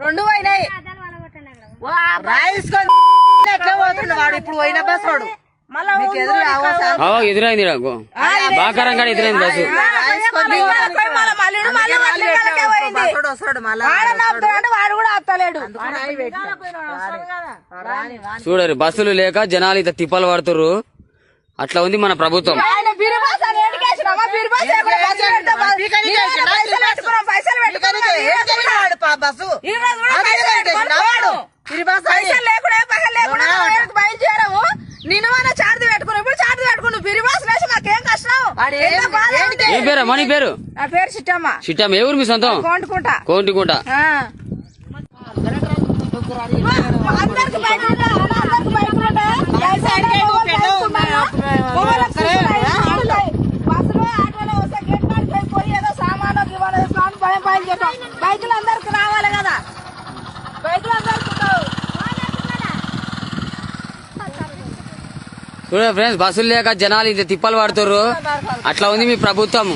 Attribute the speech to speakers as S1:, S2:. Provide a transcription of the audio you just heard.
S1: రెండు పోయినాయి.
S2: రాయిసుకొని ఎట్లా పోతుండు వాడు? ఇప్పుడు పోయిన బస్ వాడు.
S1: మళ్ళా
S2: మీకు ఎదురు అవసరం
S3: అవో ఎదురైంది నాకు. బాకారం కాడ ఎదురైంది బస్సు. చూడరు బస్సులు లేక జనాలు ఇంత తిప్పలు పడుతుర్రు. అట్లా ఉంది మన ప్రభుత్వం.
S1: బయలుదేరావు? నేను మన చార్జ్ పెట్టుకున్నావు ఇప్పుడు చార్జ్ పెట్టుకున్నావు బిరిబాస్ వేసి మాకేం కష్టం?
S3: పేరు? మణి పేరు?
S1: నా పేరు చిట్టమ్మ.
S3: చిట్టం ఏ ఊరు మీ సొంతం?
S1: కోంటుకుంటా.
S3: కోంటికుంట.
S1: ఆ. అందరికి భయం చేద్దాం. బైకులు అందరికి రావాలి కదా బైకులు అందరికి ఉండవు.
S3: చూడ ఫ్రెండ్స్ బస్సులు లేక జనాలు ఇంత తిప్పలు పడుతుర్రు అట్లా ఉంది మీ ప్రభుత్వం